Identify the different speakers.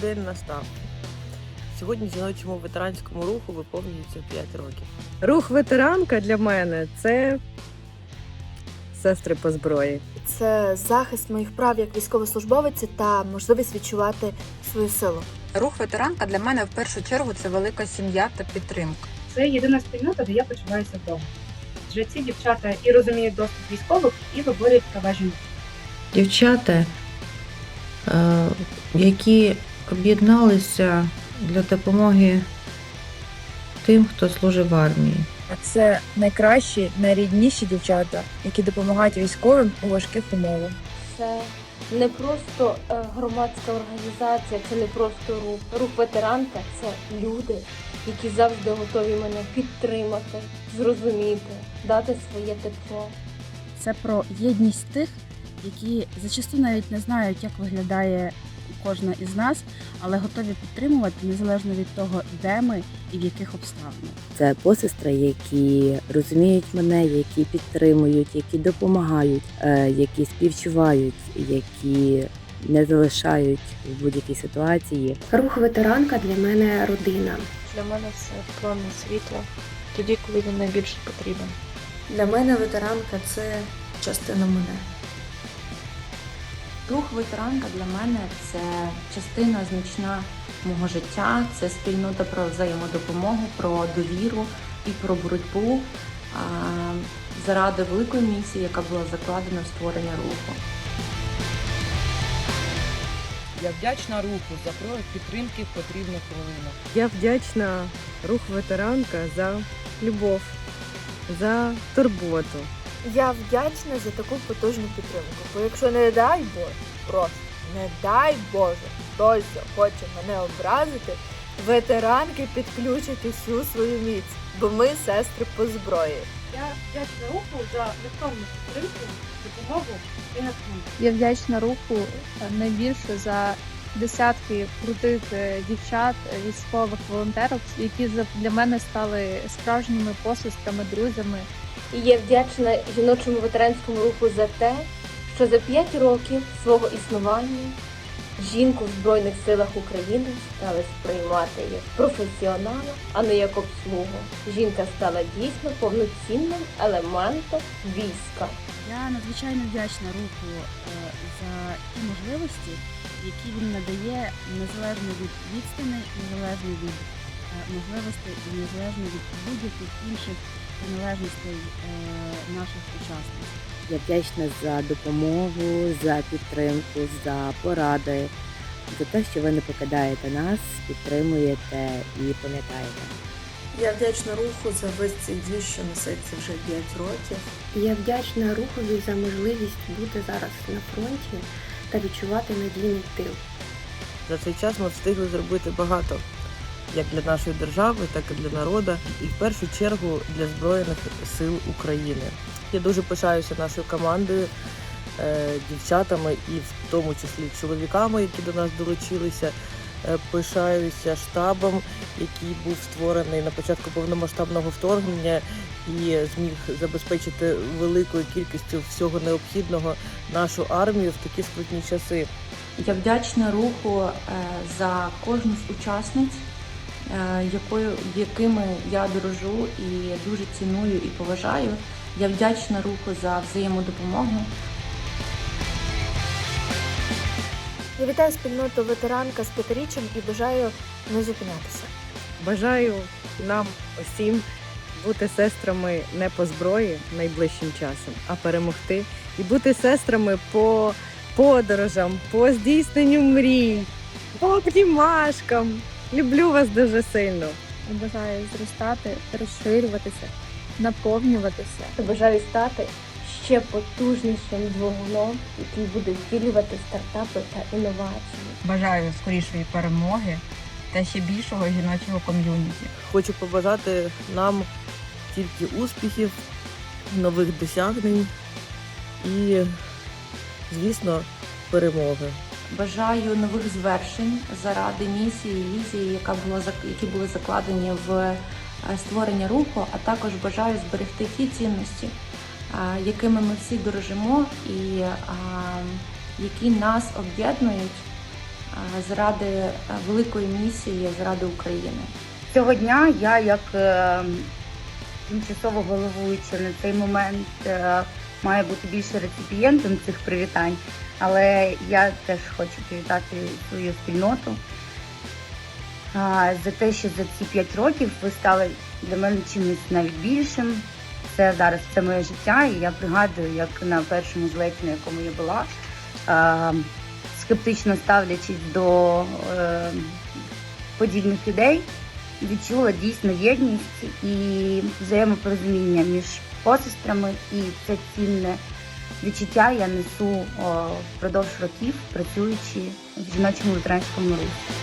Speaker 1: Цей день настав. Сьогодні жіночому ветеранському руху виповнюється 5 років.
Speaker 2: Рух ветеранка для мене це сестри по зброї.
Speaker 3: Це захист моїх прав як військовослужбовиці та можливість відчувати свою силу.
Speaker 4: Рух ветеранка для мене в першу чергу це велика сім'я та підтримка.
Speaker 5: Це єдина спільнота, де я почуваюся вдома. Адже ці дівчата і розуміють доступ військових, і виборюють права жінок.
Speaker 6: дівчата, е, які об'єдналися для допомоги тим, хто служив в армії.
Speaker 7: Це найкращі, найрідніші дівчата, які допомагають військовим у важких умовах.
Speaker 8: Це не просто е, громадська організація, це не просто рух. Рух ветеранка це люди, які завжди готові мене підтримати, зрозуміти, дати своє тепло.
Speaker 9: Це про єдність тих, які зачасту навіть не знають, як виглядає кожна із нас, але готові підтримувати незалежно від того, де ми і в яких обставинах.
Speaker 10: Це посестри, які розуміють мене, які підтримують, які допомагають, е, які співчувають, які не залишають в будь-якій ситуації.
Speaker 11: Рух ветеранка для мене родина.
Speaker 3: Для мене це промінь світла, тоді, коли він найбільше потрібен.
Speaker 11: Для мене ветеранка це частина мене.
Speaker 4: Рух ветеранка для мене це частина значна мого життя, це спільнота про взаємодопомогу, про довіру і про боротьбу а, заради великої місії, яка була закладена в створення руху.
Speaker 1: Я вдячна руху за прояв підтримки в потрібну хвилину.
Speaker 2: Я вдячна рух ветеранка за любов, за турботу.
Speaker 3: Я вдячна за таку потужну підтримку. Бо якщо не дай Боже, просто не дай Боже, хтось хоче мене образити, ветеранки підключать усю свою міць, бо ми сестри по зброї.
Speaker 5: Я вдячна руху за електронну підтримку, допомогу і натхнення.
Speaker 7: Я вдячна руху найбільше за десятки крутих е, дівчат, е, військових волонтерів, які за- для мене стали справжніми посестрами, друзями.
Speaker 8: І я вдячна жіночому ветеранському руху за те, що за 5 років свого існування жінку в Збройних силах України стали сприймати як професіонала, а не як обслугу. Жінка стала дійсно повноцінним елементом війська.
Speaker 9: Я надзвичайно вдячна руху е, за ті можливості, які він надає незалежно від відстани, незалежно від е, можливостей і незалежно від будь-яких інших приналежностей е, наших учасників.
Speaker 10: Я вдячна за допомогу, за підтримку, за поради, за те, що ви не покидаєте нас, підтримуєте і пам'ятаєте.
Speaker 11: Я вдячна руху за весь цей двіж, що несеться вже 5 років. Я вдячна рухові за можливість бути зараз на фронті та відчувати надійний тил.
Speaker 1: За цей час ми встигли зробити багато як для нашої держави, так і для народу, і в першу чергу для Збройних сил України. Я дуже пишаюся нашою командою, е, дівчатами і в тому числі чоловіками, які до нас долучилися. Е, Пишаюся штабом, який був створений на початку повномасштабного вторгнення і зміг забезпечити великою кількістю всього необхідного нашу армію в такі скрутні часи.
Speaker 4: Я вдячна руху е, за кожну з учасниць, якою, якими я дорожу і дуже ціную і поважаю. Я вдячна руху за взаємодопомогу.
Speaker 3: Я вітаю спільноту ветеранка з п'ятиріччям і бажаю не зупинятися.
Speaker 2: Бажаю нам усім бути сестрами не по зброї найближчим часом, а перемогти і бути сестрами по подорожам, по здійсненню мрій, по обнімашкам. Люблю вас дуже сильно.
Speaker 7: Бажаю зростати, розширюватися, наповнюватися.
Speaker 8: Бажаю стати ще потужнішим двигуном, який буде втілювати стартапи та інновації.
Speaker 4: Бажаю скорішої перемоги та ще більшого жіночого ком'юніті.
Speaker 1: Хочу побажати нам тільки успіхів, нових досягнень і, звісно, перемоги.
Speaker 4: Бажаю нових звершень заради місії візії, яка була які були закладені в е, створення руху, а також бажаю зберегти ті цінності, якими ми всі дорожимо, і які нас об'єднують заради е, великої місії, заради України.
Speaker 12: Цього дня я, як е, тимчасово головуюча на цей момент, маю бути більше реципієнтом цих привітань, але я теж хочу привітати свою спільноту за те, що за ці п'ять років ви стали для мене чимось навіть більшим. Це зараз це моє життя, і я пригадую, як на першому злеті, на якому я була, скептично ставлячись до е, подібних людей, відчула дійсно єдність і взаємопорозуміння між посестрами, і це цінне відчуття я несу о, впродовж років, працюючи в жіночому ветеранському русі.